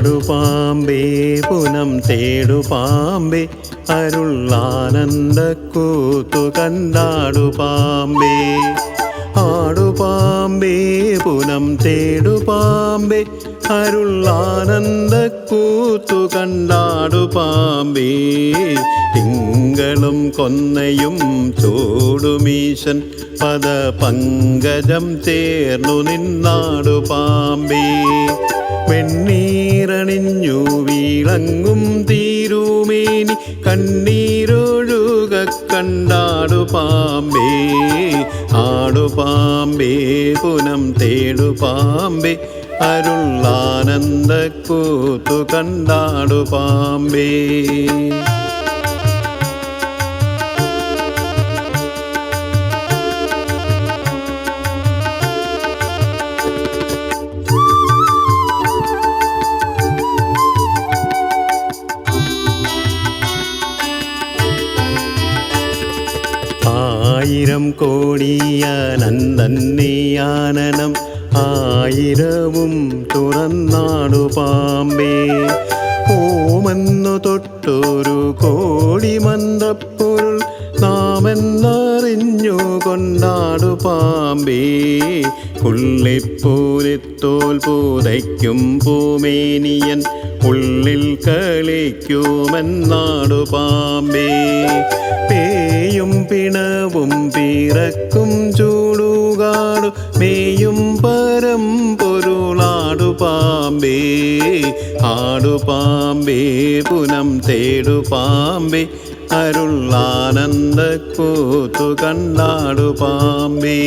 ആടു പാമ്പേ പുനം തേടുപാമ്പേ അരുളാനന്ദ കൂത്തു കണ്ടാടു പാമ്പേ ആടു പാമ്പേ പുനം തേടു പാമ്പേ അരുളാനന്ദ കൂത്തു കണ്ടാടു പാമ്പേ. തിങ്കളും കൊന്നയും ചോടുമീശൻ പദ പങ്കജം ചേർന്നു നിന്നാടു പാമ്പേ. വെണ്ണീരണിഞ്ഞു വീളങ്ങും തീരുമേനി കണ്ണീരൊഴുക കണ്ടാടു പാമ്പേ ആടു പാമ്പേ പുനം തേടു പാമ്പേ അരുളാനന്ദ കൂത്തു കണ്ടാടു പാമ്പേ. ആയിരം കോടിയാനന്ദന്നിയാനനം ആയിരവും തുറന്നാടു പാമ്പേ. ഓമെന്നു തൊട്ടൊരു കോടി മന്ത്രപ്പൊരുൾ നാമെന്നറിഞ്ഞു കൊണ്ടാടു പാമ്പേ ഉള്ളിപ്പൂരിത്തോൽ പൂതയ്ക്കും പൂമേനിയൻ ഉള്ളിൽ കളിക്കുമെന്നാടു പാമ്പേ പേയും പിണവും പിറക്കും ചൂടുകാടു മേയും പരം പൊരുളാടു പാമ്പേ ആടു പാമ്പേ പുനം തേടു പാമ്പേ അരുളാനന്ദ കൂത്തു കണ്ടാടു പാമ്പേ.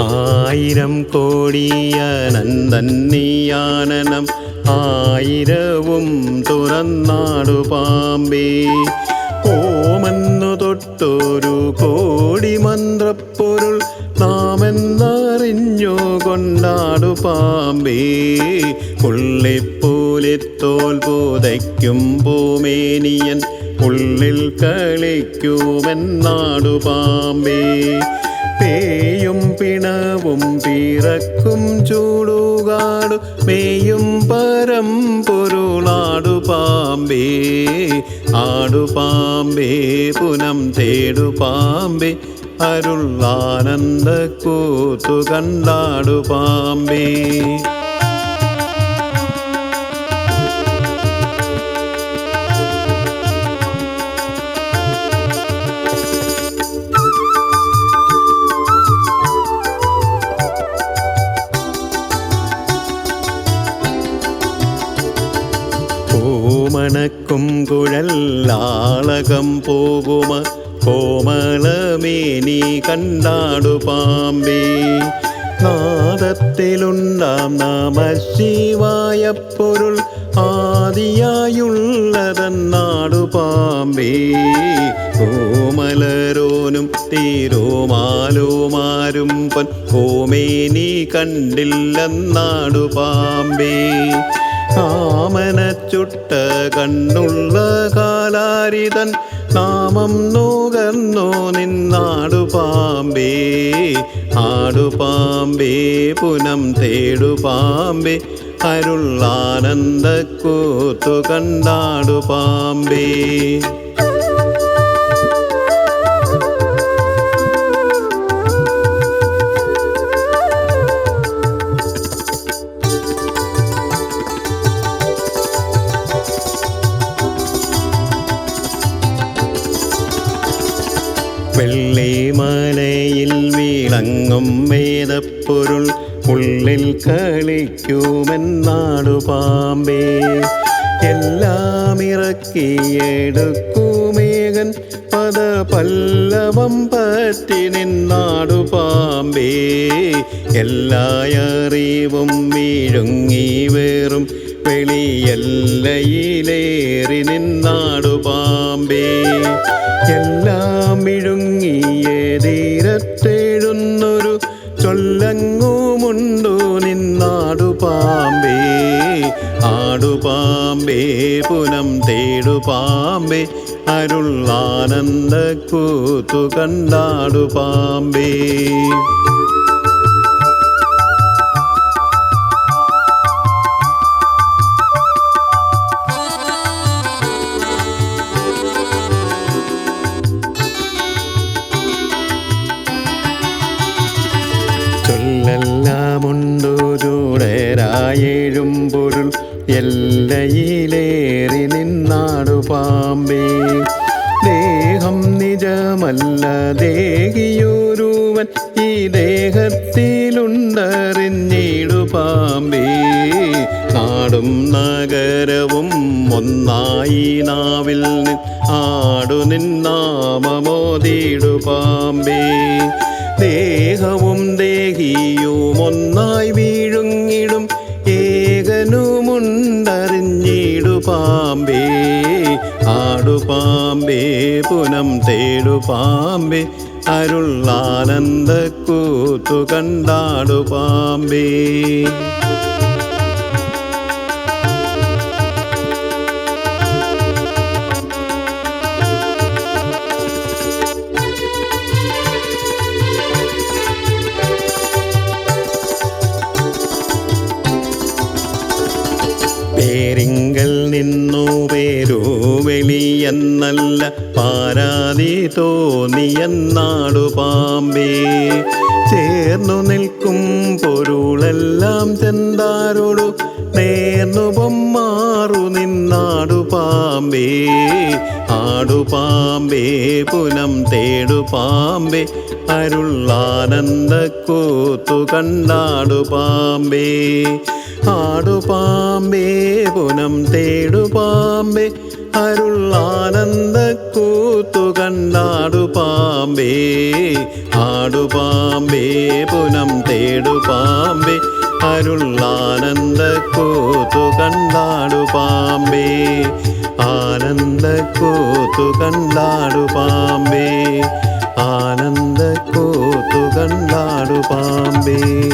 ആയിരം കോടിയ കോടിയാനന്ദന്നിയാനനം ആയിരവും തുറന്നാടു പാമ്പേ. ഓമെന്നു തൊട്ടൊരു കോടി മന്ത്രപ്പൊരുൾ നാമെന്നറിഞ്ഞു കൊണ്ടാടു പാമ്പേ. ഉള്ളിപ്പൂലിത്തോൽ പൂതയ്ക്കും പൂമേനിയൻ. ഉള്ളിൽ കളിക്കുമെന്നാടു പാമ്പേ. പേയും പിണവും പിറക്കും ചൂടുകാടു മേയും പരം പൊരുളാടു പാമ്പേ ആടു പാമ്പേ പുനം തേടു പാമ്പേ അരുളാനന്ദ കൂത്തു കണ്ടാടു പാമ്പേ. കോമണക്കും കുഴലാളകം പോകുമ. കോമളമേനി കണ്ടാടു പാമ്പേ. നാദത്തിലുണ്ടാം നാമ ശിവായ പൊരുൾ ആദിയായുള്ളതെന്നാടു പാമ്പേ. കോമലരോനും തീരോമാലോമാരും പൊൻ. കോമേനി കണ്ടില്ലെന്നാടു പാമ്പേ. കാമന ചുട്ട കണ്ണുള്ള കാലാരിതൻ നാമം നുകർന്നു നിന്നാടു പാമ്പേ ആടു പാമ്പേ പുനം തേടു പാമ്പേ അരുളാനന്ദ കൂത്തു കണ്ടാടു പാമ്പേ. വെള്ളിമലയിൽ വീളങ്ങും വേദപ്പൊരുൾ. ഉള്ളിൽ കളിക്കുമെന്നാടു പാമ്പേ. എല്ലാം ഇറക്കിയെടുക്കുമേകൻ പദ പല്ലവം പറ്റി നിന്നാടു പാമ്പേ. എല്ലായറിവും വീഴുങ്ങി വേറും വെളിയെല്ലയിലേറി നിന്നാടു പാമ്പേ. എല്ലാം വിഴുങ്ങിയ തീരത്തേഴുന്നൊരു ചൊല്ലങ്ങുമുണ്ടു നിന്നാടു പാമ്പേ. ആടു പാമ്പേ പുനം തേടു പാമ്പേ. അരുൾ കൂത്തു കണ്ടാടു പാമ്പേ. ചൊല്ലെല്ലാമുണ്ടു ചൂടരായേഴും പൊരുൾ. എല്ലയിലേറി നിന്നാടു പാമ്പേ. ദേഹം നിജമല്ല ദേഹിയൊരുവൻ ഈ ദേഹത്തിലുണ്ടറിഞ്ഞിടു പാമ്പേ. നാടും നഗരവും ഒന്നായി നാവിൽ ആടു നിന്നാമമോദിടു പാമ്പേ. ദേഹവും ദേഹിയും ഒന്നായി വീഴുങ്ങിടും. ഏകനുമുണ്ടറിഞ്ഞിടു പാമ്പേ ആടു പാമ്പേ പുനം തേടു പാമ്പേ അരുൾ പേരിങ്കൽ നിന്നു പേരോ വെളിയെന്നല്ല. പാരാതി തോന്നിയെന്നാടു പാമ്പേ. ചേർന്നു നിൽക്കും പൊരുളെല്ലാം ചെന്താരോടു നേർന്നു പൊമ്മാറു നിന്നാടു ആടുപാമ്പേ പുനം തേടുപാമ്പേ പുനം കൂത്തു കണ്ടാടുപാമ്പേ ആടുപാമ്പേ പുനം തേടുപാമ്പേ അരുളാനന്ദ കൂത്തു കണ്ടാടുപാമ്പേ ആടുപാമ്പേ പുനം തേടു അരുളാനന്ദ കൂത്തു കണ്ടാടു പാമ്പേ. ആനന്ദ കൂത്തു കണ്ടാടു പാമ്പേ. ആനന്ദ കൂത്തു കണ്ടാടു പാമ്പേ.